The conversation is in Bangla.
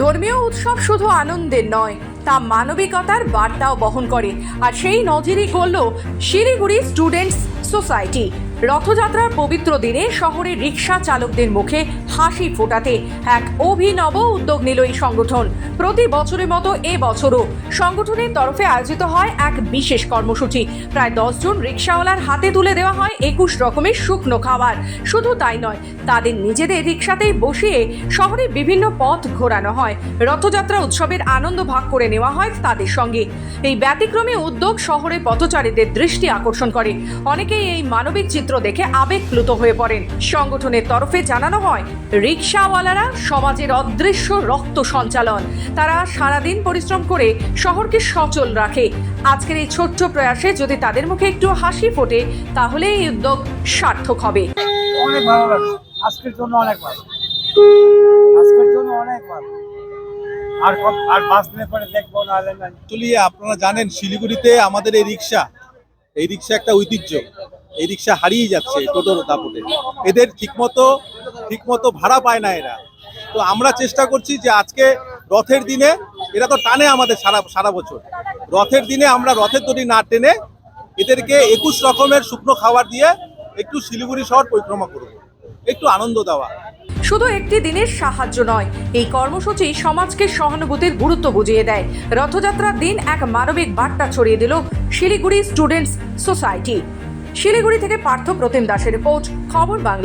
ধর্মীয় উৎসব শুধু আনন্দের নয়, তা মানবিকতার বার্তাও বহন করে। আর সেই নজিরই করল শিলিগুড়ি স্টুডেন্টস সোসাইটি। রথযাত্রার পবিত্র দিনে শহরে রিক্সা চালকদের মুখে হাসি ফোটাতে এক অভিনব উদ্যোগ নিল এই সংগঠন। প্রতি বছরের মতো এ বছরও সংগঠনের তরফে আয়োজিত হয় এক বিশেষ কর্মসূচি। প্রায় দশজন রিক্সাওয়ালার হাতে তুলে দেওয়া হয় একুশ রকমের শুকনো খাবার। শুধু তাই নয়, তাদের নিজেদের রিক্সাতেই বসিয়ে শহরে বিভিন্ন পথ ঘোরানো হয়। রথযাত্রা উৎসবের আনন্দ ভাগ করে নেওয়া হয় তাদের সঙ্গে। এই ব্যতিক্রমী উদ্যোগ শহরে পথচারীদের দৃষ্টি আকর্ষণ করে। অনেকেই এই মানবিক চিত্র দেখে আবেগপ্লুত হয়ে পড়েন। সংগঠনের তরফে জানানো হয় রিক্সাওয়ালারা সমাজের অদৃশ্য রক্ত সঞ্চালন। তারা সারাদিন পরিশ্রম করে শহরকে সচল রাখে। আজকের এই ছোট্ট প্রয়াসে যদি তাদের মুখে একটু হাসি ফোটে তাহলে এই উদ্যোগ সার্থক হবে। অনেক ভালো লাগছে আজকের জন্য অনেক ভালো। আজকের জন্য অনেক ভালো। আর আর পাঁচ পরে দেখব না। আপনারা জানেন শিলিগুড়িতে আমাদের এই রিক্সা এই রিক্সা একটা ঐতিহ্য। এই রিক্সা হারিয়ে যাচ্ছে টোটোর দাপটে। এদের ঠিকমতো ঠিকমতো ভাড়া পায় না এরা। তো আমরা চেষ্টা করছি যে আজকে রথের দিনে, এরা তো টানে আমাদের সারা সারা বছর। রথের দিনে আমরা রথের দড়ি না টেনে এদেরকে একুশ রকমের শুকনো খাবার দিয়ে একটু শিলিগুড়ি শহর পরিক্রমা করব। একটু আনন্দ দেওয়া। শুধু একটি দিনের সাহায্য নয়, এই কর্মসূচি সমাজকে সহানুভূতির গুরুত্ব বুঝিয়ে দেয়। রথযাত্রার দিন এক মানবিক বার্তা ছড়িয়ে দিল শিলিগুড়ি স্টুডেন্টস সোসাইটি। শিলিগুড়ি থেকে পার্থ প্রতিম দাসের রিপোর্ট খবর বাংলা।